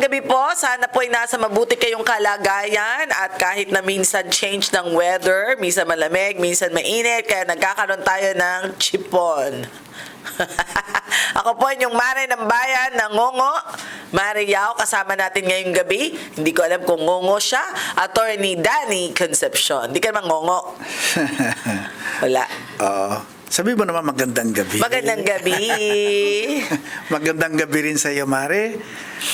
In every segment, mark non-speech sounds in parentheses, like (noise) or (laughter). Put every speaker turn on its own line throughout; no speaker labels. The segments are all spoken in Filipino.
magandang gabi po. Sana po ay nasa mabuti kayong kalagayan at kahit na minsan change ng weather, minsan malamig, minsan mainit, kaya nagkakaroon tayo ng chipon. (laughs) Ako po yung Mare ng Bayan ng Ngongo. Mare Yao, kasama natin ngayong gabi. Hindi ko alam kung ngongo siya. Attorney Danny Concepcion. Hindi ka naman ngongo. (laughs) Wala.
Oo. Sabi mo naman magandang gabi.
Magandang gabi. (laughs)
magandang gabi rin sa iyo, Mare.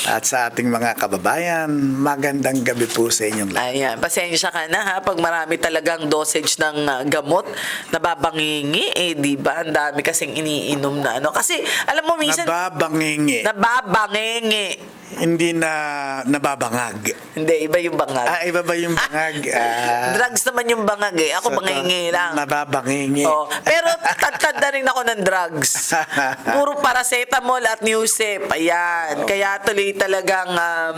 At sa ating mga kababayan, magandang gabi po sa inyong lahat.
Ayan, pasensya ka na ha pag marami talagang dosage ng ah, gamot nababangingi eh, di ba? Ang dami kasing iniinom na ano. Kasi alam mo minsan
Nababangingi.
nababangingi.
Hindi na nababangag.
Hindi, iba yung bangag.
Ah, iba ba yung bangag? (laughs) Ah,
Drugs naman yung bangag eh. Ako
so,
bangingi lang.
Nababangingi.
Oh, pero tad na rin ako ng drugs. (laughs) Puro paracetamol at Newsep. Ayan. Kaya tuloy talagang um,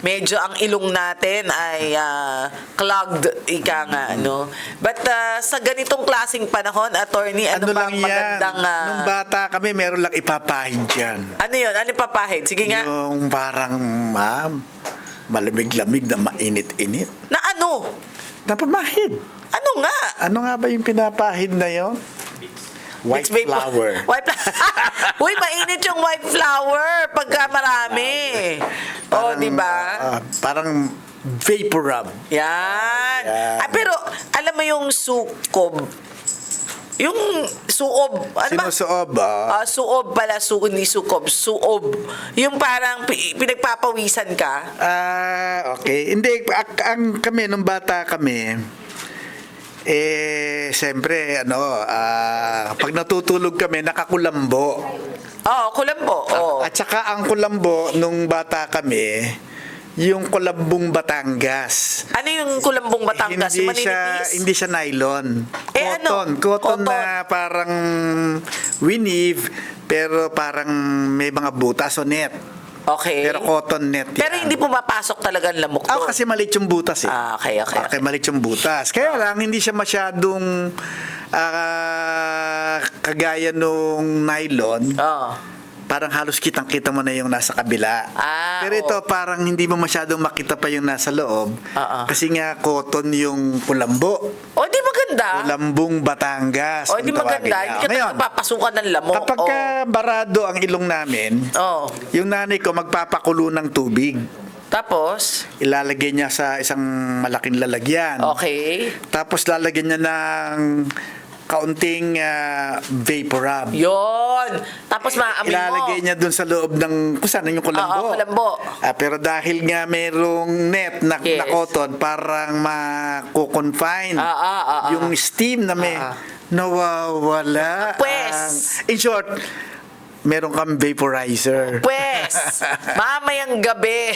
medyo ang ilong natin ay ah, clogged, ika nga, no? But ah, sa ganitong klasing panahon, attorney, ano,
ano lang
bang
yan?
magandang... ah,
Nung bata kami, meron lang ipapahid dyan.
ano yun? Ano yung papahid? Sige nga.
Yung parang, ma'am, malamig-lamig na mainit-init.
Na ano?
Napamahid.
Ano nga?
Ano nga ba yung pinapahid na yon? White
Vapor.
flower. (laughs)
White flower. (laughs) Uy, mainit yung white flower pagka marami. Oh, di ba?
ah, parang vapor rub.
Yan.
Yan.
Ah, pero alam mo yung sukob. Yung suob. Ano ba?
Sinusuob, ah.
Ah, suob pala, su hindi sukob. Suob. Yung parang pi- pinagpapawisan ka.
Ah, okay. Hindi, ak- ang kami, nung bata kami, eh, siyempre, ano, ah, pag natutulog kami, nakakulambo.
Oo, kulambo. Oo.
At saka ang kulambo, nung bata kami, yung kulambong Batangas.
Ano yung kulambong Batangas?
hindi
Yung
siya
maninipis?
hindi siya nylon.
Eh, ano?
cotton, cotton,
Cotton.
na parang weave pero parang may mga butas o net.
Okay.
Pero cotton net.
Pero
yan.
hindi pumapasok talaga ang lamok
Ah,
doon.
kasi maliit yung butas eh.
Ah, okay, okay, okay.
maliit yung butas. Kaya lang, hindi siya masyadong ah, kagaya nung nylon.
Oo.
Parang halos kitang-kita mo na yung nasa kabila.
Ah,
Pero ito,
oo.
parang hindi mo masyadong makita pa yung nasa loob.
Ah, ah.
Kasi nga, cotton yung kulambo.
O, di maganda.
Kulambong Batangas.
O, di
kung tawagin
maganda.
niya.
Hindi ka
Ngayon,
talaga papasukan ng lamok.
kapag ka barado ang ilong namin,
Oo.
yung nanay ko magpapakulo ng tubig.
Tapos,
Ilalagay niya sa isang malaking lalagyan.
okay.
Tapos lalagyan niya ng kaunting ah, vapor rub.
Yon. Tapos maamoy mo.
Ilalagay niya dun sa loob ng kung saan yung kulambo.
Oo, kulambo.
Ah, pero dahil nga merong net na,
Yes.
na cotton, parang mako-confine
Ah, ah, ah, ah.
yung steam na may
Ah, ah.
nawawala.
Pwes.
ang- in short, meron kang vaporizer.
Pwes, mamayang gabi.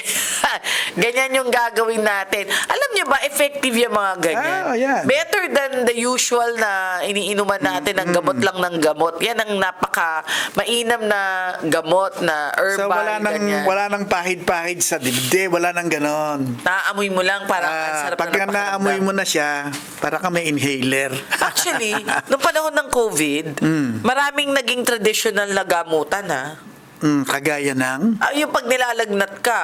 (laughs) ganyan yung gagawin natin. Alam niyo ba, effective yung mga ganyan.
Ah, yan.
Better than the usual na iniinuman natin ng gamot lang ng gamot. Yan ang napaka mainam na gamot na herbal.
So wala nang
ganyan.
wala nang pahid-pahid sa dibdib, wala nang ganon.
Naamoy mo lang ang
Ah,
sarap
pagka
na
naamoy mo na siya, para ka may inhaler.
Actually, (laughs) nung panahon ng COVID,
Mm.
maraming naging traditional na gamutan ha.
Mm, kagaya ng
Ah, yung pag nilalagnat ka,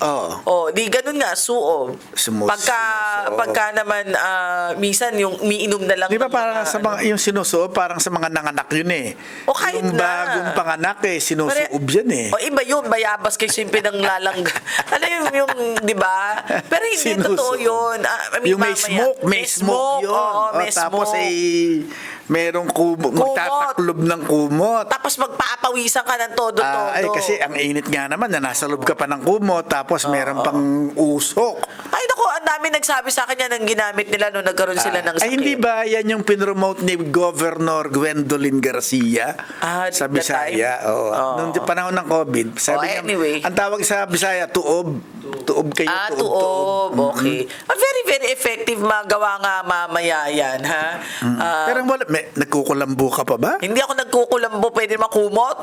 oh,
Oh, di ganun nga, suo.
Sumus-
Pagka,
sinusuo.
pagka naman, ah, minsan yung umiinom na lang.
Di ba
ng
parang
mga,
sa mga, yung sinusuob, parang sa mga nanganak yun eh.
O, kahit
yung
na.
bagong panganak eh, sinusuob
Pare-
yan eh.
O iba yun, bayabas kasi yung pinanglalang. (laughs) ano yung, yung, di ba? Pero hindi
Sinusuob.
totoo yun. Ah, I mean,
yung may
mamaya.
smoke, may, smoke, yun.
Oo,
O,
may
tapos
smoke.
eh, merong kumot,
Kumot.
magtataklob ng kumot.
Tapos magpapawisan ka ng todo-todo.
Ah, ay, kasi ang init nga naman na nasa loob ka pa ng kumot, tapos meron pang usok.
Ay, naku, ang dami nagsabi sa kanya ng ginamit nila nung nagkaroon sila ng sakit.
Ay, hindi ba yan yung pinromote ni Governor Gwendolyn Garcia
Ah,
sa Bisaya?
time?
Oh,
Oo.
Nung panahon ng COVID.
Oh,
Sabi niya,
anyway.
ang tawag sa Bisaya, tuob. Tuob kayo,
Ah,
tuob, tuob.
tuob. Okay. Ah, very, very effective magawa nga mamaya yan, ha? Ah,
Pero wala, nagkukulambo ka pa ba?
Hindi ako nagkukulambo, pwede makumot.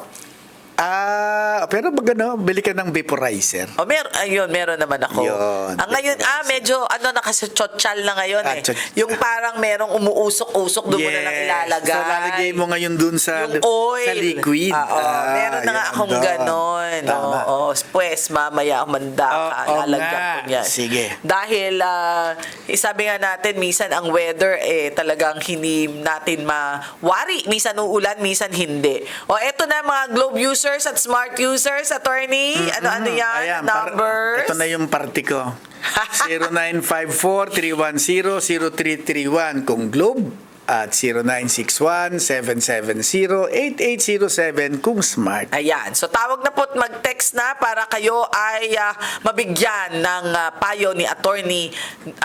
Ah, pero pag ano, bili ka ng vaporizer.
O, mer ayun, meron naman ako.
Yun.
Ang ngayon, ah, medyo, ano, nakasitsotsal na ngayon
Ah,
eh.
tsot-
Yung parang merong umuusok-usok, doon mo na lang ilalagay.
So, lalagay mo ngayon dun sa,
yung oil.
sa liquid.
Ah, oo.
Ah,
meron na nga
yan,
akong
doon.
ganon.
Tama.
Oo. Pues, mamaya manda ka.
oo
lalagyan
nga.
ko niyan.
Sige.
Dahil, ah, sabi nga natin, minsan ang weather, eh, talagang hindi natin mawari. Minsan uulan, minsan hindi. O, eto na mga Globe users at smart users, attorney. Ano-ano yan?
Ayan, par-
Numbers?
ito na yung party ko. (laughs) 0954-310-0331 kung Globe at 0961-770-8807 kung Smart.
Ayan. So tawag na po't mag-text na para kayo ay ah, mabigyan ng ah, payo ni attorney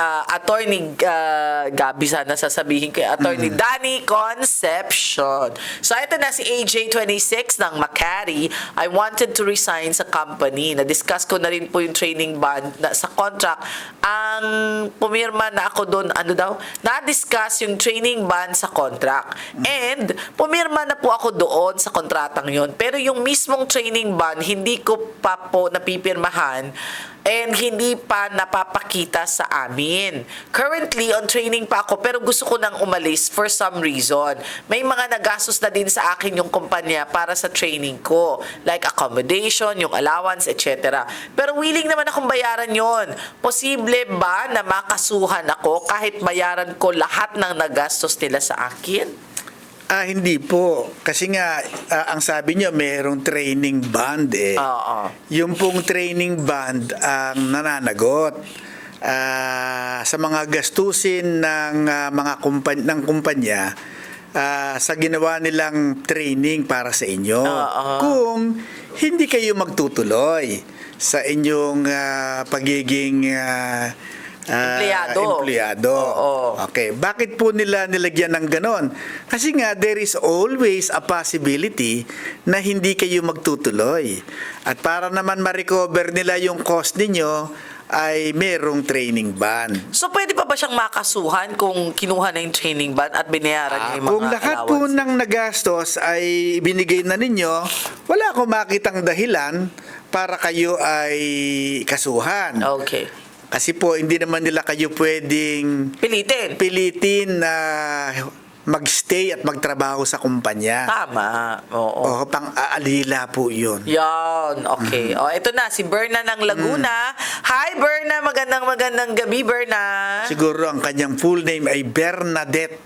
ah, attorney ah, Gabi sana sasabihin ko attorney Danny Concepcion. So ito na si AJ26 ng Makati. I wanted to resign sa company. Na-discuss ko na rin po yung training band na sa contract. Ang pumirma na ako doon, ano daw? Na-discuss yung training ban sa contract. And pumirma na po ako doon sa kontratang yon. Pero yung mismong training ban, hindi ko pa po napipirmahan and hindi pa napapakita sa amin. Currently, on training pa ako pero gusto ko nang umalis for some reason. May mga nagastos na din sa akin yung kumpanya para sa training ko. Like accommodation, yung allowance, etc. Pero willing naman akong bayaran yon. Posible ba na makasuhan ako kahit bayaran ko lahat ng nagastos nila sa akin?
Ah, hindi po. Kasi nga, ah, ang sabi niyo, mayroong training band eh.
Oo.
Yung pong training band ang nananagot ah, sa mga gastusin ng ah, mga kumpan- ng kumpanya ah, sa ginawa nilang training para sa inyo.
Oo.
Kung hindi kayo magtutuloy sa inyong ah, pagiging ah, ah,
Empleyado.
empleyado.
Oo.
Okay, bakit po nila nilagyan ng ganon? Kasi nga, there is always a possibility na hindi kayo magtutuloy. At para naman ma-recover nila yung cost ninyo, ay merong training ban.
So, pwede pa ba siyang makasuhan kung kinuha na yung training ban at binayaran niya yung mga
Ah, Kung lahat po
allowance?
ng nagastos ay binigay na ninyo, wala akong makitang dahilan para kayo ay kasuhan.
Okay.
Kasi po, hindi naman nila kayo pwedeng
Pilitin.
pilitin na magstay at magtrabaho sa kumpanya.
Tama. Oo.
O, pang-aalila po yun.
Yan, okay.
Mm-hmm.
O, ito na, si Berna ng Laguna. Hi, Berna. Magandang magandang gabi, Berna.
Siguro ang kanyang full name ay Bernadette.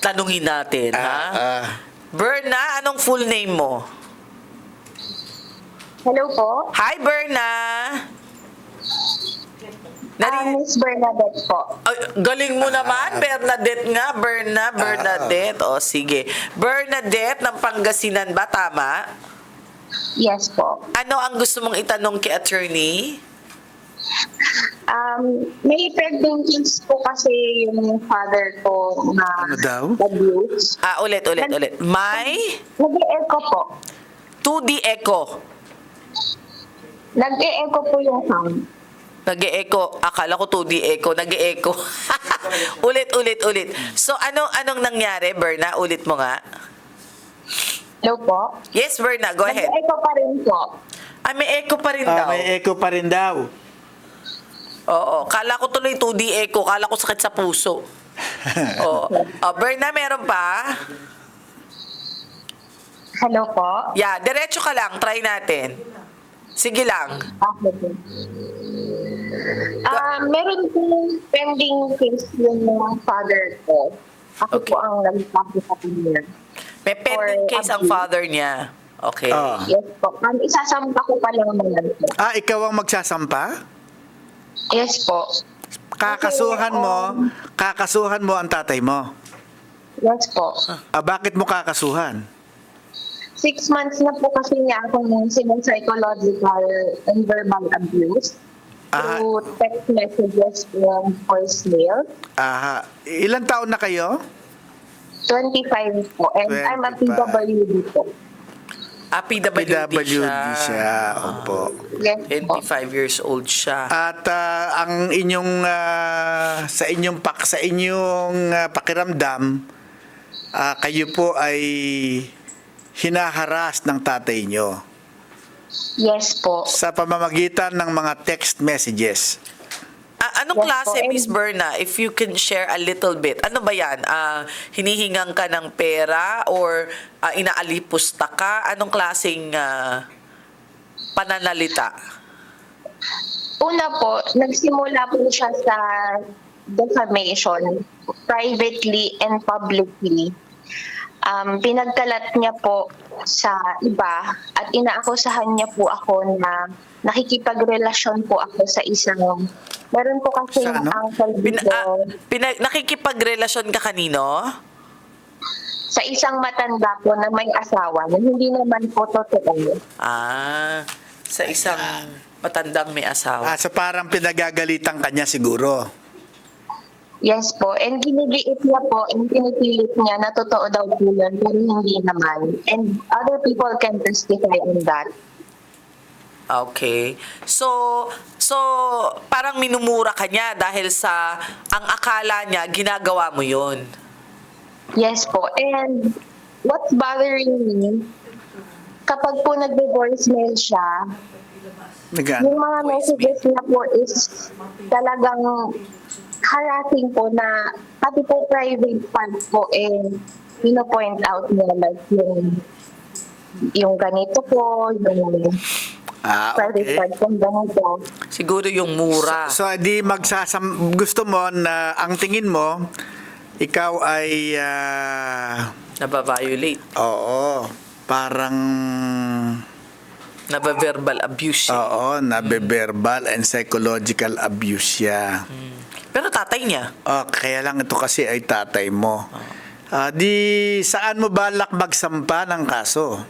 Tanungin natin, ha?
Ah, ah,
Berna, anong full name mo?
Hello po.
Hi, Berna.
Ah,
Nari-
Miss Bernadette po.
Ay, galing mo
Ah.
naman, Bernadette nga. Berna, Bernadette. O, sige. Bernadette ng Pangasinan ba? Tama?
Yes po.
Ano ang gusto mong itanong kay attorney?
Um, may pregnant case po kasi yung father ko na
Ano daw?
abuse.
Ah, ulit, ulit, ulit. May
Nag-e-echo po.
2D echo.
Nag-e-echo po yung sound.
Nag-e-echo. Akala ko 2D echo. Nag-e-echo. (laughs) ulit, ulit, ulit. So, ano anong nangyari, Berna? Ulit mo nga.
Hello po.
Yes, Berna. Go ahead.
Nag-e-echo pa rin po.
Ah, may echo pa rin
ah,
daw.
may echo pa rin daw.
Oo. Kala ko tuloy 2D echo. Kala ko sakit sa puso. (laughs) Oo. Oh, Berna, meron pa?
Hello po.
Yeah, diretso ka lang. Try natin. Sige lang.
Okay Ah, meron po pending case yung father ko. Ako
Okay.
po ang nagsabi sa kanya.
May pending
Or
case ang father niya. Okay.
Ah.
Yes po. Um, isasampa ko pa lang naman po.
Ah, ikaw ang magsasampa?
Yes po.
Kakasuhan mo, kakasuhan mo ang tatay mo.
Yes po.
Ah, bakit mo kakasuhan?
Six months na po kasi niya akong psychological and verbal abuse
Ah.
through text messages and voicemail.
Aha. Ilan taon na kayo?
25 po. And I'm a
25.
PWD po.
Ah, PWD,
PWD
siya.
siya. Opo.
Yes po.
25 years old siya.
At ah, ang inyong ah, sa inyong pak sa inyong ah, pakiramdam ah, kayo po ay hinaharas ng tatay nyo
Yes po.
sa pamamagitan ng mga text messages.
Ah, anong
Yes
klase,
po, and-
Miss Berna? If you can share a little bit. Ano ba yan? Ah, hinihingang ka ng pera or ah, inaalipusta ka? Anong klaseng ah, pananalita?
Una po, nagsimula po siya sa defamation, privately and publicly. Um, pinagkalat niya po sa iba at inaakusahan niya po ako na nakikipagrelasyon po ako sa isang meron po kasi
Sa ano?
uncle
Pin,
dito
ah, pina- nakikipagrelasyon ka kanino?
sa isang matanda po na may asawa na hindi naman po totoo.
Ah, sa isang matandang may asawa.
Ah, so parang pinagagalitan kanya siguro.
Yes po. And giniliit niya po and pinipilit niya na totoo daw po yun, pero hindi naman. And other people can testify on that.
Okay. So, so parang minumura ka niya dahil sa ang akala niya ginagawa mo 'yon.
Yes po. And what's bothering me, kapag po nagbe-voicemail siya,
Nag-
yung mga messages niya po is talagang harassing po na pati po private parts po eh pino-point out niya like yung yung ganito po, yung
Ah,
private
okay.
parts yung ganito.
Siguro yung mura.
So, di magsasam... Gusto mo na ang tingin mo, ikaw ay... ah,
Nababiolate.
oo, parang...
Nabaverbal abuse.
Oo, nabe-verbal and psychological abuse siya.
Pero tatay niya.
Oh, kaya lang ito kasi ay tatay mo. Ah, di saan mo balak magsampa ng kaso?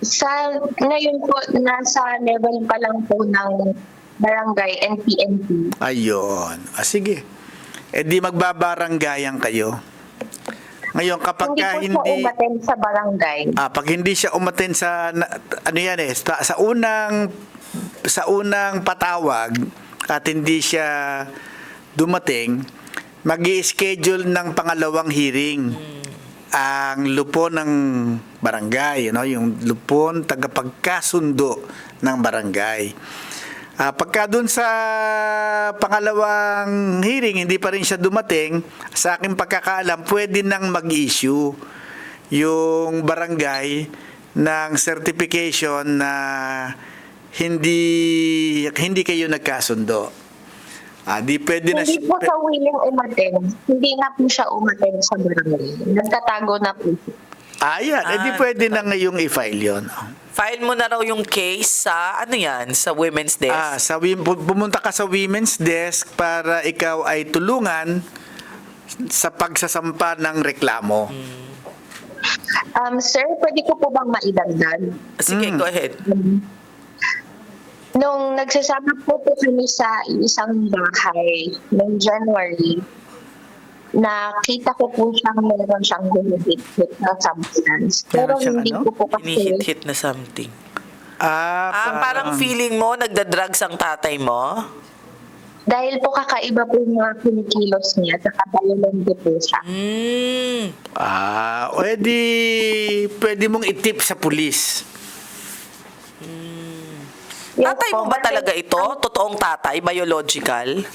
Sa ngayon po, nasa level pa lang po ng barangay and PNP.
Ayun. Ah, sige. Eh di magbabaranggayan kayo. Ngayon kapag
hindi
ka
po siya
hindi
umaten sa barangay.
ah, pag hindi siya umaten sa ano yan eh sa, sa unang sa unang patawag at hindi siya dumating, mag schedule ng pangalawang hearing ang lupon ng barangay, you know, yung lupon tagapagkasundo ng barangay. Ah, pagka dun sa pangalawang hearing, hindi pa rin siya dumating, sa aking pagkakaalam, pwede nang mag-issue yung barangay ng certification na hindi hindi kayo nagkasundo. Ah, di pwede na
Hindi
siya-
po sa willing umaten. Hindi nga po siya umaten sa barangay. Nagtatago na po siya.
Ah, yan. Eh, di
Ah,
pwede na ngayong i-file yun.
File mo na raw yung case sa ano yan, sa women's desk.
Ah, sa pu- pumunta ka sa women's desk para ikaw ay tulungan sa pagsasampa ng reklamo.
Um, sir, pwede ko po bang maidagdag?
Sige,
Mm.
go ahead.
Nung nagsasama po po kami sa isang bahay noong January, nakita ko po siyang meron siyang hinihit-hit na substance. Pero
Meron siyang
hindi
ano?
ko po kasi,
Hinihit-hit na something.
Ah,
Ah, parang feeling mo, nagda-drugs ang tatay mo?
dahil po kakaiba po yung mga kinikilos niya, saka violent po siya.
Hmm.
Ah, pwede, pwede mong itip sa pulis.
Tatay mo ba talaga ito? Totoong tatay? Biological?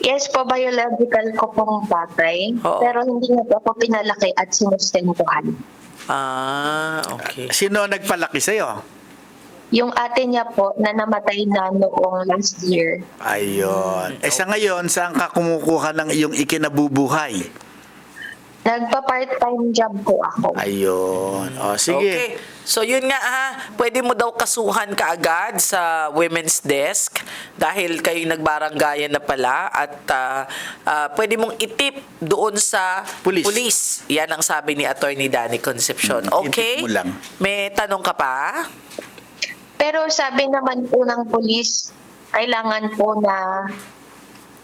Yes po, biological ko pong tatay.
Oo.
Pero hindi na po ako pinalaki at sinustentuhan.
Ah, okay.
Sino nagpalaki sa'yo?
Yung ate niya po na namatay na noong last year.
Ayun. Eh sa ngayon, saan ka kumukuha ng iyong ikinabubuhay?
Nagpa-part-time job po ako.
Ayun. O, sige.
Okay. So yun nga ha, pwede mo daw kasuhan kaagad sa women's desk dahil kayo nagbaranggayan na pala at ah, ah, pwede mong itip doon sa
Pulis.
pulis. Yan ang sabi ni Attorney Danny Concepcion.
Mm,
Okay?
itip mo lang.
May tanong ka pa?
Pero sabi naman po ng polis, kailangan po na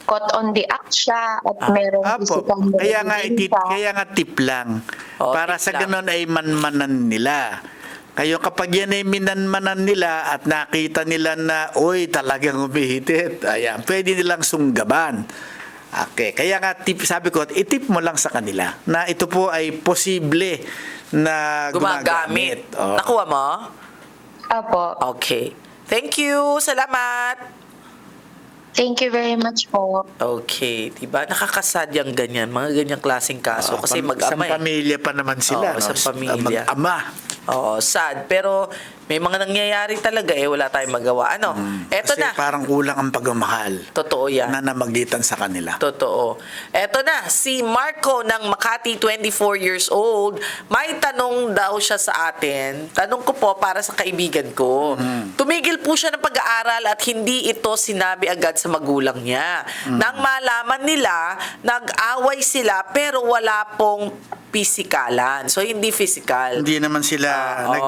caught on the act siya at merong
Apo,
physical
kaya nga, itip,
ebidensya.
kaya nga tip lang.
Oo,
para
tip
sa
lang.
ganun ay manmanan nila. Kayo kapag yan ay minanmanan nila at nakita nila na, oy, talagang umihitit, ayan, pwede nilang sunggaban. Okay, kaya nga tip, sabi ko, itip mo lang sa kanila na ito po ay posible na
Gumagamit.
gumagamit. Oh.
Nakuha mo?
Opo.
Okay. Thank you. Salamat.
Thank you very much po.
Okay, 'di ba? Nakakasad yung ganyan, mga ganyang klaseng kaso
Oh,
kasi
pam-
mag-ama.
Isang
eh.
pamilya pa naman sila.
Oo,
no?
isang pamilya.
Mag-ama.
Oo, sad. Pero may mga nangyayari talaga eh, wala tayong magawa. Ano? Eto
Kasi
na.
parang kulang ang pagmamahal
Totoo yan.
na namagitan sa kanila.
Totoo. Eto na, si Marco ng Makati, 24 years old, may tanong daw siya sa atin. Tanong ko po para sa kaibigan ko. Tumigil po siya ng pag-aaral at hindi ito sinabi agad sa magulang niya. Nang malaman nila, nag-away sila pero wala pong pisikalan. So, hindi physical.
Hindi naman sila
Oo.
nag,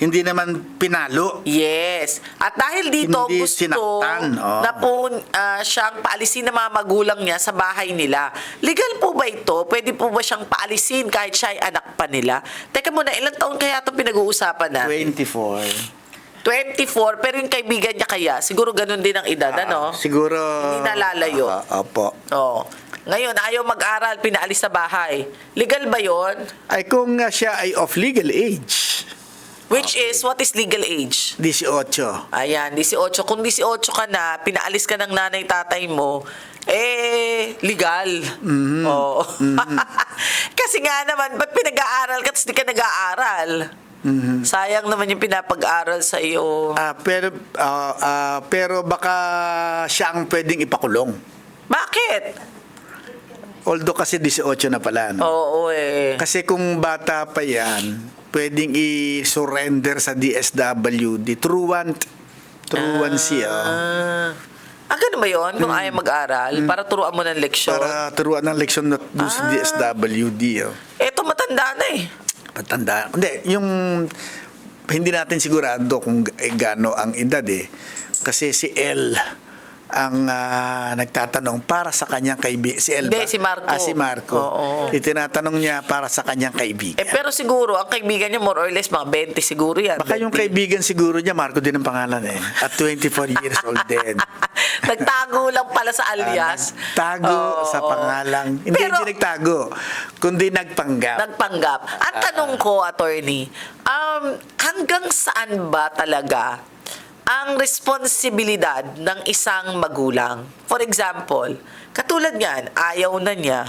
hindi naman pinalo.
Yes. At dahil dito
Hindi
gusto
sinaktan, oh.
na po ah, siyang paalisin ng mga magulang niya sa bahay nila. Legal po ba ito? Pwede po ba siyang paalisin kahit siya ay anak pa nila? Teka muna, ilang taon kaya ito pinag-uusapan na?
24.
24, pero yung kaibigan niya kaya, siguro ganun din ang edad, ano?
Ah, siguro
Hindi nalalayo.
Ah, opo.
Oo. Ngayon, ayaw mag-aral, pinaalis sa bahay. Legal ba yon?
Ay kung nga siya ay of legal age,
Which is, what is legal age?
18.
Ayan, 18. Kung 18 ka na, pinaalis ka ng nanay tatay mo, eh, legal. Oo. (laughs) Kasi nga naman, ba't pinag-aaral ka tapos di ka nag-aaral? Sayang naman yung pinapag-aral sa iyo.
Ah, pero ah, ah, pero baka siya ang pwedeng ipakulong.
Bakit?
Although kasi 18 na pala. No?
Oo eh.
Kasi kung bata pa yan, pwedeng i-surrender sa DSWD. Truant. Truancy. ah.
Ah. Ah, ganun ba yun? Kung ayaw mag-aral, para turuan mo ng leksyon?
Para turuan ng leksyon na doon sa
Ah.
DSWD. Oh.
Eto, matanda na eh.
Patanda. Hindi, yung hindi natin sigurado kung eh, gaano ang edad eh. Kasi si L ang ah, nagtatanong para sa kanyang kaibigan. Si L
Hindi, si Marco.
Ah, si Marco.
Oo.
Itinatanong niya para sa kanyang kaibigan.
Eh, pero siguro, ang kaibigan niya more or less, mga 20 siguro yan.
Baka yung
20.
kaibigan siguro niya, Marco din ang pangalan eh. At 24 years old din. (laughs)
Nagtago lang pala sa alias.
Tago
Oo.
sa pangalang. Hindi,
Pero-
hindi nagtago. Kundi nagpanggap.
Nagpanggap. Ang tanong ko, attorney, um, hanggang saan ba talaga ang responsibilidad ng isang magulang? For example, katulad niyan, ayaw na niya.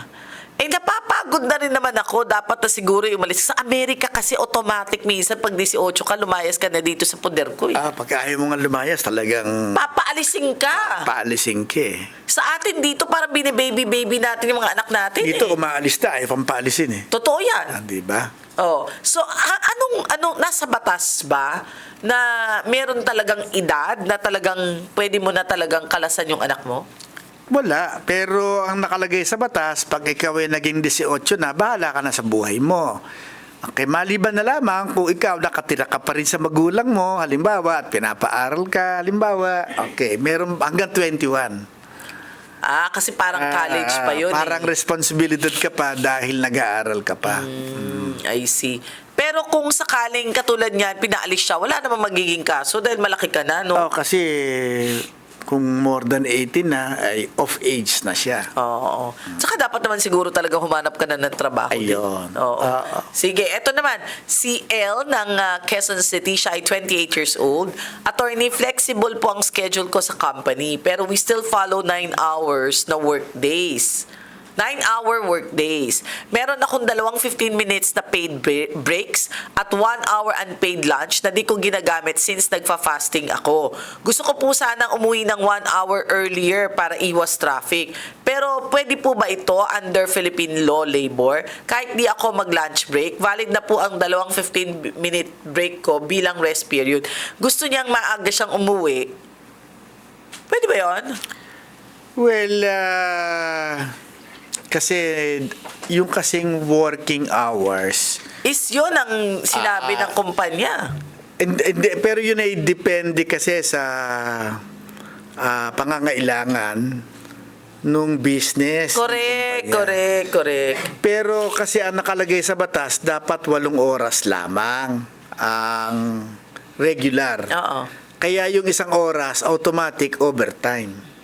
Eh, napapagod na rin naman ako. Dapat na siguro umalis. Sa Amerika kasi automatic minsan pag 18 ka, lumayas ka na dito sa poder ko. Eh.
ah, pagka ayaw mo nga lumayas, talagang
Papaalisin ka.
paalisin ka eh.
Sa atin dito, parang bine-baby-baby natin yung mga anak natin.
Dito,
eh.
umaalis na, ayaw pang paalisin eh.
Totoo yan.
Ah, di ba?
Oh, so a- anong anong nasa batas ba na meron talagang edad na talagang pwede mo na talagang kalasan yung anak mo?
Wala. Pero ang nakalagay sa batas, pag ikaw ay naging 18 na, bahala ka na sa buhay mo. Okay, maliban na lamang kung ikaw nakatira ka pa rin sa magulang mo, halimbawa, at pinapaaral ka, halimbawa, okay, meron hanggang 21.
Ah, kasi parang college pa yun.
Ah, Parang
eh.
responsibilidad ka pa dahil nag-aaral ka pa.
Mm, I see. Pero kung sakaling katulad niyan, pinaalis siya, wala namang magiging kaso dahil malaki ka na, no?
Oh, kasi kung more than 18 na, ay off age na siya.
Oo. Tsaka dapat naman siguro talaga humanap ka na ng trabaho. din.
Ayun.
Oo.
Oo.
Sige, eto naman. Si L ng ah, Quezon City, siya ay 28 years old. Attorney, flexible po ang schedule ko sa company, pero we still follow 9 hours na work days. 9-hour work days. Meron akong dalawang 15 minutes na paid bre- breaks at 1 hour unpaid lunch na di ko ginagamit since nagfa-fasting ako. Gusto ko po sanang umuwi ng 1 hour earlier para iwas traffic. Pero pwede po ba ito under Philippine law labor? Kahit di ako mag-lunch break, valid na po ang dalawang 15 minute break ko bilang rest period. Gusto niyang maaga siyang umuwi. Pwede ba yon?
Well, ah, kasi yung kasing working hours,
Is yun ang sinabi ng kumpanya?
hindi, hindi, pero yun ay depende kasi sa ah, pangangailangan nung business.
Correct, correct, correct.
Pero kasi ang nakalagay sa batas, dapat walong oras lamang ang regular.
Oo.
Kaya yung isang oras, automatic overtime.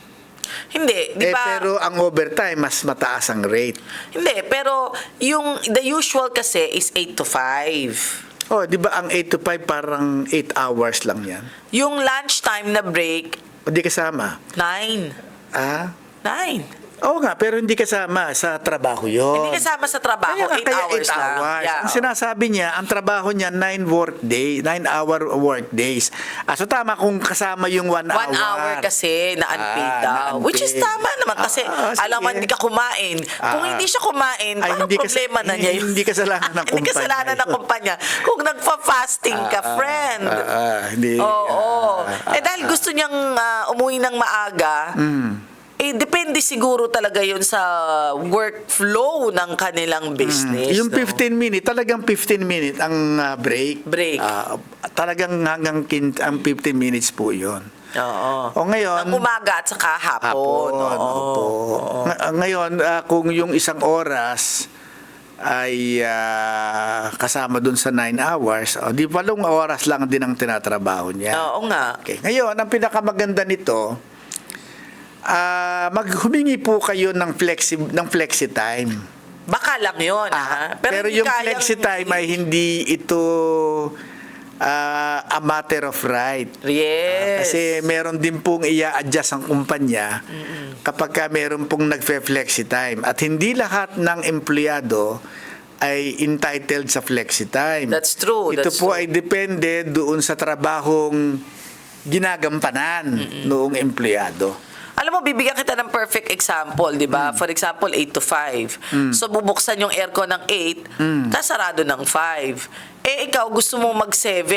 Hindi, di
Eh,
ba?
pero ang overtime, mas mataas ang rate.
Hindi, pero yung the usual kasi is 8 to 5.
Oh, di ba ang 8 to 5 parang 8 hours lang yan?
Yung lunchtime na break,
O di kasama?
9.
Ah?
9.
Oo nga, pero hindi kasama sa trabaho yon.
Hindi kasama sa trabaho,
Kaya nga,
8
kaya
hours
eight
lang.
hours.
Yeah,
Ang
oh.
sinasabi niya, ang trabaho niya 9 work day, 9 hour work days. Ah, so tama kung kasama yung 1 hour.
One hour kasi na unpaid
Ah,
daw.
na-unpaid.
Which is tama naman kasi
Ah, sige.
alam mo hindi ka kumain. Kung
Ah.
hindi siya kumain,
Ay, hindi kas-
problema na niya (laughs) yun.
hindi kasalanan ng (laughs)
hindi kasalanan ng kumpanya. Kung nagfa-fasting ka, friend.
Ah, ah, hindi.
Oo.
Ah,
eh dahil gusto niyang ah, umuwi ng maaga,
Mm.
Depende siguro talaga yun sa workflow ng kanilang business.
Yung
no?
15 minute, talagang 15 minute ang ah, break.
Break.
Ah, talagang hanggang kin- ang 15 minutes po yun.
Oo.
O ngayon,
Ang umaga at saka hapon.
Hapon,
Oo.
opo. Ng- Ngayon, ah, kung yung isang oras ay ah, kasama dun sa 9 hours, o di walong oras lang din ang tinatrabaho niya.
Oo nga.
Okay. Ngayon, ang pinakamaganda nito, ah maghumingi po kayo ng flexi ng flexi time.
Baka lang ha?
Ah, pero,
hindi
yung flexi time ay hindi ito ah, a matter of right.
Yes.
Kasi meron din pong i-adjust ang kumpanya kapag ka meron pong nagfe-flexi time. At hindi lahat ng empleyado ay entitled sa flexi time.
That's true,
Ito
that's
po
true.
ay depende doon sa trabahong ginagampanan noong empleyado.
Alam mo, bibigyan kita ng perfect example, di ba? For example, 8 to 5. So, bubuksan yung aircon ng 8,
Hmm.
kasarado ng 5. Eh, ikaw gusto mo mag-7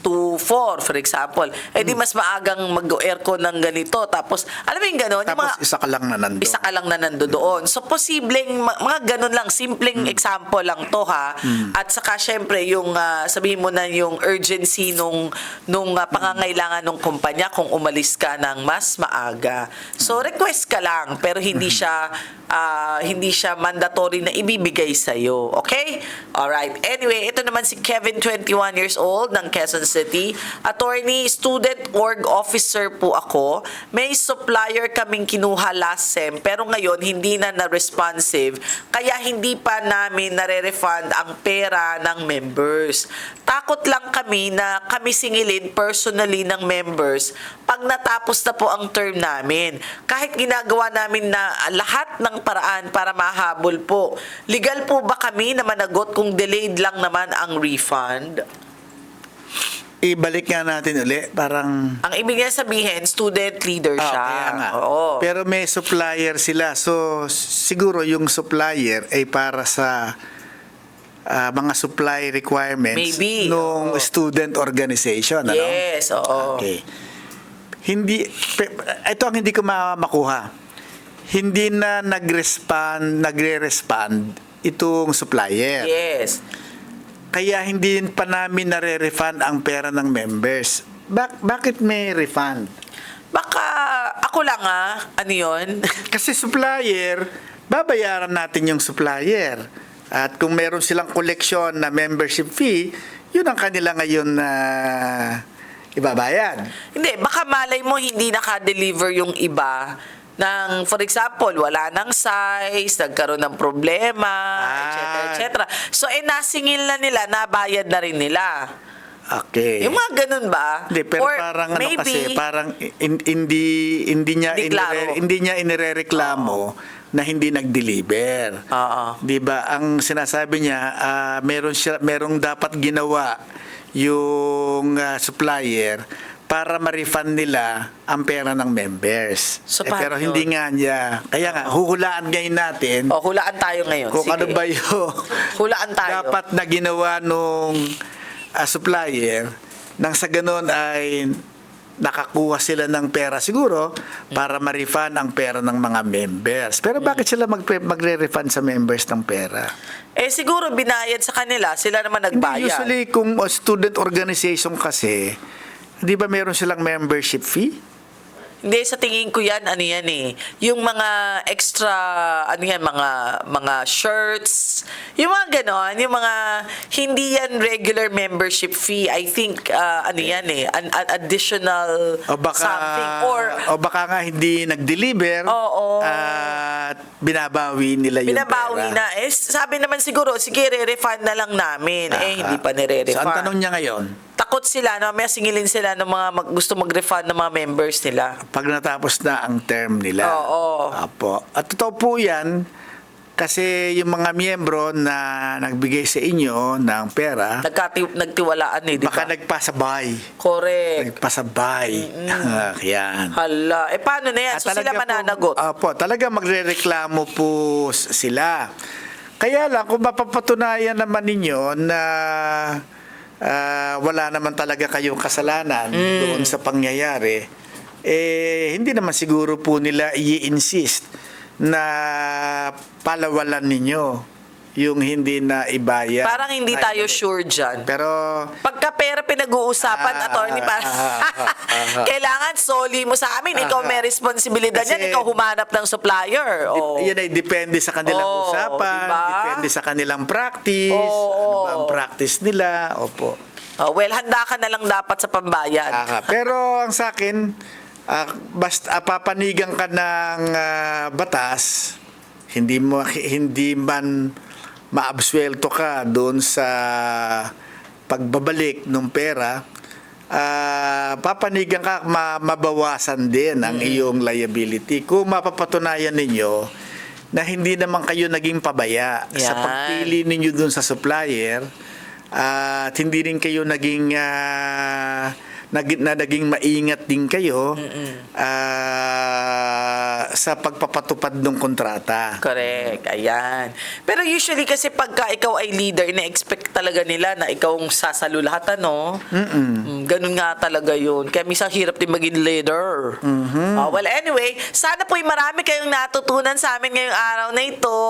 to 4, for example. Eh,
Hmm.
di mas maagang mag-aircon ng ganito. Tapos, alam mo yung gano'n? Yung
Tapos
mga-
isa ka lang na nandun.
isa ka lang na nando doon. So, posibleng, ma- mga ganun lang, simpleng
Hmm.
example lang to ha. At saka, syempre, yung, ah, sabihin mo na yung urgency nung, nung ah, pangangailangan ng kumpanya kung umalis ka ng mas maaga. So, request ka lang, pero hindi siya, ah, hindi siya mandatory na ibibigay sa'yo. Okay? Alright. Anyway, ito naman si Kevin, 21 years old, ng Quezon City. Attorney, student org officer po ako. May supplier kaming kinuha last sem, pero ngayon hindi na na-responsive. Kaya hindi pa namin nare-refund ang pera ng members. Takot lang kami na kami singilin personally ng members pag natapos na po ang term namin. Kahit ginagawa namin na lahat ng paraan para mahabol po. Legal po ba kami na managot kung delayed lang naman ang refund?
Ibalik nga natin uli, parang
Ang ibig niya sabihin, student leader
Ah,
siya.
kaya nga.
Oo.
Pero may supplier sila. So, siguro yung supplier ay para sa ah, mga supply requirements
Maybe,
nung
oo.
student organization. Ano?
yes, oo.
Okay. Hindi, pe- ito ang hindi ko ma- makuha. Hindi na nag-respond, nagre-respond itong supplier.
Yes.
Kaya hindi pa namin nare-refund ang pera ng members. Bak- bakit may refund?
Baka ako lang ah, ano yun? (laughs)
Kasi supplier, babayaran natin yung supplier. At kung meron silang koleksyon na membership fee, yun ang kanila ngayon na ibabayad.
Hindi, baka malay mo hindi naka-deliver yung iba ng, for example, wala ng size, nagkaroon ng problema, etc.
Ah.
etc. So, eh, nasingil na nila, nabayad na rin nila.
Okay.
Yung mga ganun ba?
Hindi, pero
Or
parang ano
maybe,
kasi, parang in- hindi hindi niya inire, hindi niya inirereklamo na hindi nag-deliver.
Oo.
'Di ba? Ang sinasabi niya, ah, meron siya merong dapat ginawa yung ah, supplier para ma-refund nila ang pera ng members.
So,
Eh, pero hindi nga niya. Kaya nga, huhulaan ngayon natin
O, hulaan tayo ngayon.
kung
Sige.
ano ba yung (laughs)
Hulaan tayo.
dapat na ginawa nung ah, supplier nang sa ganun ay nakakuha sila ng pera siguro para ma-refund ang pera ng mga members. Pero bakit sila magpe- magre-refund sa members ng pera?
Eh, siguro binayad sa kanila. Sila naman
Hindi,
nagbayad.
usually kung uh, student organization kasi, di ba meron silang membership fee?
Hindi, sa tingin ko yan, ano yan eh. Yung mga extra, ano yan, mga, mga shirts, yung mga ganon, yung mga, hindi yan regular membership fee. I think, uh, ano yan eh, an, an additional
O baka,
something. Or,
o baka nga hindi nag-deliver
Oo.
at binabawi nila yung
binabawi
pera.
na. Eh, sabi naman siguro, sige, re-refund na lang namin. Eh, hindi pa
So,
nire-refund.
ang tanong niya ngayon,
Takot sila na may singilin sila ng mga mag, gusto mag-refund ng mga members nila.
pag natapos na ang term nila.
Oo.
Apo. At totoo po yan, kasi yung mga miyembro na nagbigay sa inyo ng pera,
Nagkati, nagtiwalaan eh, di
baka
ba?
nagpasabay.
Correct.
Nagpasabay. Ah, yan.
Hala. Eh, paano na yan?
At
So, sila mananagot.
Po, opo, talaga magrereklamo po s- sila. Kaya lang, kung mapapatunayan naman ninyo na ah, wala naman talaga kayong kasalanan
Mm.
doon sa pangyayari, eh, hindi naman siguro po nila i-insist na palawalan ninyo yung hindi na ibayad.
Parang hindi tayo sure dyan.
Pero
Pagka pera pinag-uusapan,
Ah,
attorney, pa,
ah, ah, ah. (laughs)
kailangan soli mo sa amin. Ikaw may responsibilidad
Kasi-
yan. Ikaw humanap ng supplier. Oh.
Yan ay depende sa kanilang
Oo,
usapan,
diba?
depende sa kanilang practice,
Oo.
ano ba ang practice nila, opo.
Oh, well, handa ka na lang dapat sa pambayad.
Ah, pero ang sa akin, ah, basta ah, papanigan ka ng ah, batas, hindi mo hindi man maabsuelto ka doon sa pagbabalik ng pera, ah, papanigan ka ma- mabawasan din ang iyong liability. Kung mapapatunayan ninyo na hindi naman kayo naging pabaya sa
Yan.
pagpili ninyo doon sa supplier at hindi rin kayo naging ah, nag- na naging maingat din kayo ah, sa pagpapatupad ng kontrata.
Correct. Ayan. Pero usually kasi pagka ikaw ay leader, ina-expect talaga nila na ikaw ang sasalo lahat, ano? Mm, ganun nga talaga yun. Kaya minsan hirap din maging leader. Ah, well, anyway, sana po'y marami kayong natutunan sa amin ngayong araw na ito.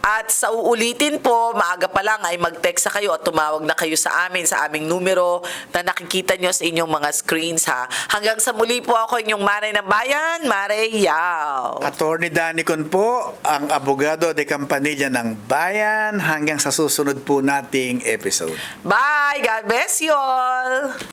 At sa uulitin po, maaga pa lang ay mag-text sa kayo at tumawag na kayo sa amin sa aming numero na nakikita nyo sa inyong mga screens, ha? Hanggang sa muli po ako inyong Maray ng Bayan, Maray Yao.
Attorney Danicon po, ang abogado de Campanilla ng Bayan hanggang sa susunod po nating episode.
Bye! God bless you all!